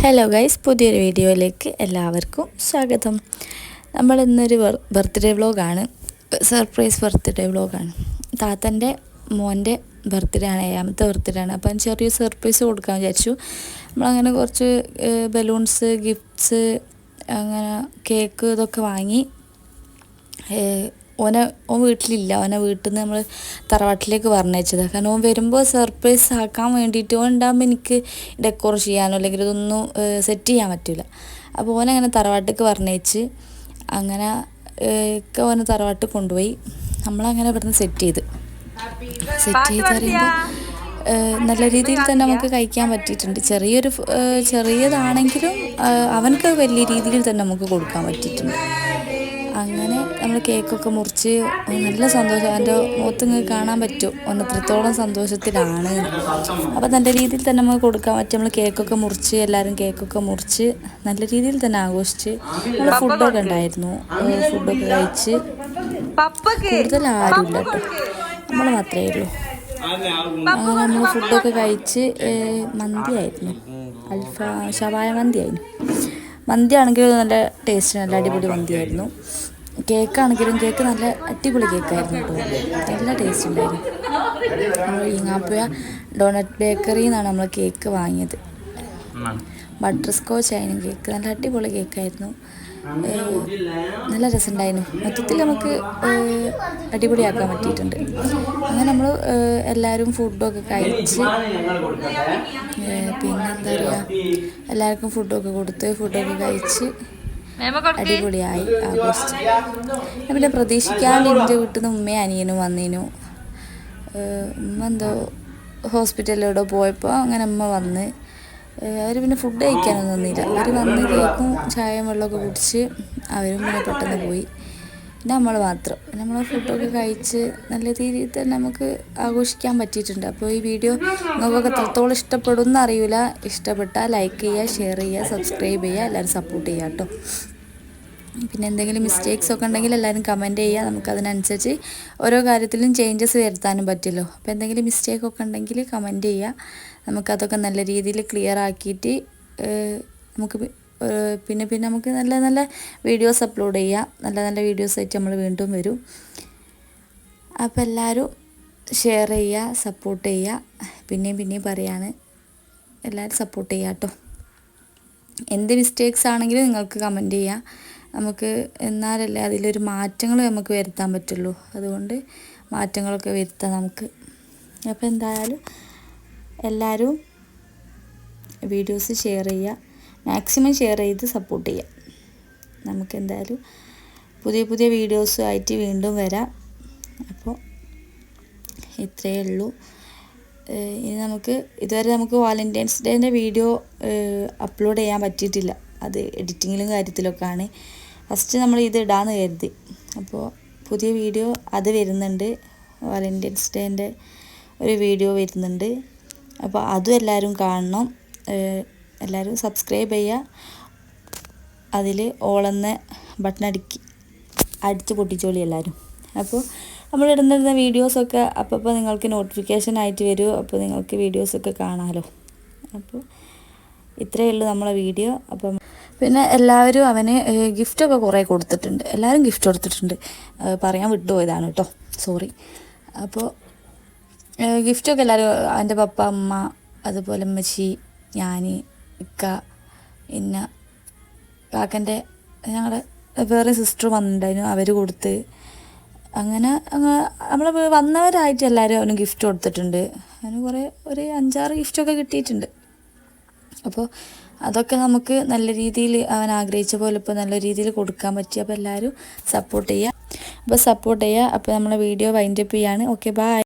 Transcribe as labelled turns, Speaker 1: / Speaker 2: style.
Speaker 1: Hello guys പുതിയൊരു വീഡിയോയിലേക്ക് എല്ലാവർക്കും സ്വാഗതം. നമ്മൾ ഇന്നൊരു ബർത്ത്ഡേ വ്ളോഗാണ് സർപ്രൈസ് ബർത്ത്ഡേ വ്ളോഗാണ് താത്തന്റെ മോന്റെ ബർത്ത്ഡേ ആണ് ഏഴാമത്തെ ബർത്ത്ഡേ ആണ്. അപ്പം ചെറിയ സർപ്രൈസ് കൊടുക്കാൻ വിചാരിച്ചു. നമ്മളങ്ങനെ കുറച്ച് ബലൂൺസ് ഗിഫ്റ്റ്സ് അങ്ങനെ കേക്ക് ഇതൊക്കെ വാങ്ങി ഓനെ ഓൻ വീട്ടിലില്ല. ഓനെ വീട്ടിൽ നിന്ന് നമ്മൾ തറവാട്ടിലേക്ക് പറഞ്ഞയച്ചത്. കാരണം ഓൻ വരുമ്പോൾ സർപ്രൈസ് ആക്കാൻ വേണ്ടിയിട്ട് ഓൻ ഉണ്ടാകുമ്പോൾ എനിക്ക് ഡെക്കോർ ചെയ്യാനോ അല്ലെങ്കിൽ ഇതൊന്നും സെറ്റ് ചെയ്യാൻ പറ്റില്ല അപ്പോൾ ഓൻ അങ്ങനെ തറവാട്ടിലേക്ക് പറഞ്ഞയച്ച് അങ്ങനെ ഒക്കെ ഓനെ തറവാട്ടിൽ കൊണ്ടുപോയി. നമ്മളങ്ങനെ ഇവിടുന്ന് സെറ്റ് ചെയ്ത്. സെറ്റ് ചെയ്ത് പറയുമ്പോൾ നല്ല രീതിയിൽ തന്നെ നമുക്ക് കഴിക്കാൻ പറ്റിയിട്ടുണ്ട്. ചെറിയൊരു ചെറിയതാണെങ്കിലും അവനക്ക് വലിയ രീതിയിൽ തന്നെ നമുക്ക് കൊടുക്കാൻ പറ്റിയിട്ടുണ്ട്. അങ്ങനെ നമ്മൾ കേക്കൊക്കെ മുറിച്ച് നല്ല സന്തോഷം. എന്റെ മുഖത്ത് കാണാൻ പറ്റും. ഒന്ന് എത്രത്തോളം സന്തോഷത്തിലാണ്. അപ്പോൾ നല്ല രീതിയിൽ തന്നെ നമുക്ക് കൊടുക്കാൻ പറ്റും. നമ്മൾ കേക്കൊക്കെ മുറിച്ച് എല്ലാവരും കേക്കൊക്കെ മുറിച്ച് നല്ല രീതിയിൽ തന്നെ ആഘോഷിച്ച് നമ്മൾ ഫുഡൊക്കെ ഉണ്ടായിരുന്നു. ഫുഡൊക്കെ കഴിച്ച് കൂടുതൽ ആരുമില്ല കേട്ടോ. നമ്മൾ മാത്രമേ ഉള്ളൂ. അങ്ങനെ നമ്മൾ ഫുഡൊക്കെ കഴിച്ച് മന്തിയായിരുന്നു. അൽഫ ഷവായ മന്തിയായിരുന്നു. മന്തി ആണെങ്കിൽ നല്ല ടേസ്റ്റ് നല്ല അടിപൊളി മന്തിയായിരുന്നു. കേക്കാണെങ്കിലും കേക്ക് നല്ല അടിപൊളി കേക്കായിരുന്നു കേട്ടോ. നല്ല ടേസ്റ്റ് ഉണ്ടായിരുന്നു. നമ്മൾ ഈങ്ങാപ്പുഴ ഡോണറ്റ് ബേക്കറിയിൽ നിന്നാണ് നമ്മൾ കേക്ക് വാങ്ങിയത്. ബട്ടർ സ്കോച്ച് ആയിരുന്നു കേക്ക്. നല്ല അടിപൊളി കേക്കായിരുന്നു. നല്ല രസമുണ്ടായിരുന്നു. മൊത്തത്തിൽ നമുക്ക് അടിപൊളിയാക്കാൻ പറ്റിയിട്ടുണ്ട്. അങ്ങനെ നമ്മൾ എല്ലാവരും ഫുഡൊക്കെ കഴിച്ച് പിന്നെന്താ പറയുക എല്ലാവർക്കും ഫുഡൊക്കെ കൊടുത്ത് ഫുഡൊക്കെ കഴിച്ച് അടിപൊളിയായി ആഘോഷിച്ചു. പിന്നെ പ്രതീക്ഷിക്കാണ്ട് എന്റെ വീട്ടിൽ നിന്ന് ഉമ്മയും അനിയനും വന്നിനു. ഉമ്മ എന്തോ ഹോസ്പിറ്റലിലൂടെ പോയപ്പോൾ അങ്ങനെ അമ്മ വന്ന്. അവർ പിന്നെ ഫുഡ് കഴിക്കാനൊന്നും നിന്നില്ല അവർ വന്ന് കേക്കും ചായയും വെള്ളമൊക്കെ കുടിച്ച് അവരും പിന്നെ പെട്ടെന്ന് പോയി. പിന്നെ നമ്മൾ മാത്രം. നമ്മൾ ഫുഡൊക്കെ കഴിച്ച് നല്ല രീതിയിൽ തന്നെ നമുക്ക് ആഘോഷിക്കാൻ പറ്റിയിട്ടുണ്ട്. അപ്പോൾ ഈ വീഡിയോ നിങ്ങൾക്ക് എത്രത്തോളം ഇഷ്ടപ്പെടുമെന്ന് അറിയില്ല ഇഷ്ടപ്പെട്ടാൽ ലൈക്ക് ചെയ്യുക ഷെയർ ചെയ്യുക സബ്സ്ക്രൈബ് ചെയ്യുക എല്ലാവരും സപ്പോർട്ട് ചെയ്യുക കേട്ടോ. പിന്നെ എന്തെങ്കിലും മിസ്റ്റേക്സ് ഒക്കെ ഉണ്ടെങ്കിൽ എല്ലാവരും കമന്റ് ചെയ്യുക. നമുക്കതിനനുസരിച്ച് ഓരോ കാര്യത്തിലും ചേഞ്ചസ് വരുത്താനും പറ്റുമല്ലോ. അപ്പോൾ എന്തെങ്കിലും മിസ്റ്റേക്ക് ഒക്കെ ഉണ്ടെങ്കിൽ കമന്റ് ചെയ്യുക. നമുക്കതൊക്കെ നല്ല രീതിയിൽ ക്ലിയർ ആക്കിയിട്ട് നമുക്ക് പിന്നെ പിന്നെ നമുക്ക് നല്ല നല്ല വീഡിയോസ് അപ്ലോഡ് ചെയ്യാം നല്ല നല്ല വീഡിയോസ് ആയിട്ട് നമ്മൾ വീണ്ടും വരും. അപ്പോൾ എല്ലാവരും ഷെയർ ചെയ്യുക സപ്പോർട്ട് ചെയ്യുക. പിന്നെയും പിന്നെയും പറയാണ്. എല്ലാവരും സപ്പോർട്ട് ചെയ്യാം കേട്ടോ. എന്ത് മിസ്റ്റേക്സ് ആണെങ്കിലും നിങ്ങൾക്ക് കമന്റ് ചെയ്യാം നമുക്ക് എന്നാലല്ലേ അതിലൊരു മാറ്റങ്ങൾ നമുക്ക് വരുത്താൻ പറ്റുള്ളൂ. അതുകൊണ്ട് മാറ്റങ്ങളൊക്കെ വരുത്താം നമുക്ക്. അപ്പോൾ എന്തായാലും എല്ലാവരും വീഡിയോസ് ഷെയർ ചെയ്യുക. മാക്സിമം ഷെയർ ചെയ്ത് സപ്പോർട്ട് ചെയ്യുക. നമുക്ക് എന്തായാലും പുതിയ പുതിയ വീഡിയോസുമായിട്ട് വീണ്ടും വരാം. അപ്പോൾ ഇത്രയേ ഉള്ളൂ. ഇനി നമുക്ക് ഇതുവരെ നമുക്ക് വാലന്റൈൻസ് ഡേന്റെ വീഡിയോ അപ്ലോഡ് ചെയ്യാൻ പറ്റിയിട്ടില്ല. അത് എഡിറ്റിങ്ങിലും കാര്യത്തിലൊക്കെയാണ് ഫസ്റ്റ് നമ്മൾ ഇത് ഇടാമെന്ന് കരുതി. അപ്പോൾ പുതിയ വീഡിയോ അത് വരുന്നുണ്ട്. വാലന്റൈൻസ് ഡേന്റെ ഒരു വീഡിയോ വരുന്നുണ്ട്. അപ്പോൾ അതും എല്ലാവരും കാണണം. എല്ലാവരും സബ്സ്ക്രൈബ് ചെയ്യുക അതിൽ ഓളെന്ന ബട്ടൺ അടിക്കി അടിച്ച് പൊട്ടിച്ചോളി എല്ലാവരും അപ്പോൾ നമ്മൾ ഇടുന്നിരുന്ന വീഡിയോസൊക്കെ അപ്പോൾ നിങ്ങൾക്ക് നോട്ടിഫിക്കേഷൻ ആയിട്ട് വരും. അപ്പോൾ നിങ്ങൾക്ക് വീഡിയോസൊക്കെ കാണാമല്ലോ അപ്പോൾ ഇത്രയേ ഉള്ളൂ നമ്മളെ വീഡിയോ. അപ്പം പിന്നെ എല്ലാവരും അവന് ഗിഫ്റ്റൊക്കെ കുറേ കൊടുത്തിട്ടുണ്ട്. എല്ലാവരും ഗിഫ്റ്റ് കൊടുത്തിട്ടുണ്ട്. പറയാൻ വിട്ടുപോയതാണ് കേട്ടോ സോറി അപ്പോൾ ഗിഫ്റ്റൊക്കെ എല്ലാവരും അവന്റെ പപ്പ അമ്മ അതുപോലെ അമ്മച്ചി ഞാൻ ഇക്ക പിന്നെ കാക്കന്റെ ഞങ്ങളുടെ വേറെ സിസ്റ്റർ വന്നിട്ടുണ്ടായിരുന്നു. അവർ കൊടുത്ത്. അങ്ങനെ നമ്മൾ വന്നവരായിട്ട് എല്ലാവരും അവന് ഗിഫ്റ്റ് കൊടുത്തിട്ടുണ്ട്. അവന് കുറേ ഒരു അഞ്ചാറ് ഗിഫ്റ്റൊക്കെ കിട്ടിയിട്ടുണ്ട്. അപ്പോൾ അതൊക്കെ നമുക്ക് നല്ല രീതിയിൽ അവൻ ആഗ്രഹിച്ച പോലെ ഇപ്പോൾ നല്ല രീതിയിൽ കൊടുക്കാൻ പറ്റി. അപ്പോൾ എല്ലാവരും സപ്പോർട്ട് ചെയ്യുക. അപ്പോൾ സപ്പോർട്ട് ചെയ്യുക. അപ്പോൾ നമ്മളെ വീഡിയോ വൈൻഡപ്പ് ചെയ്യാണ്. Okay bye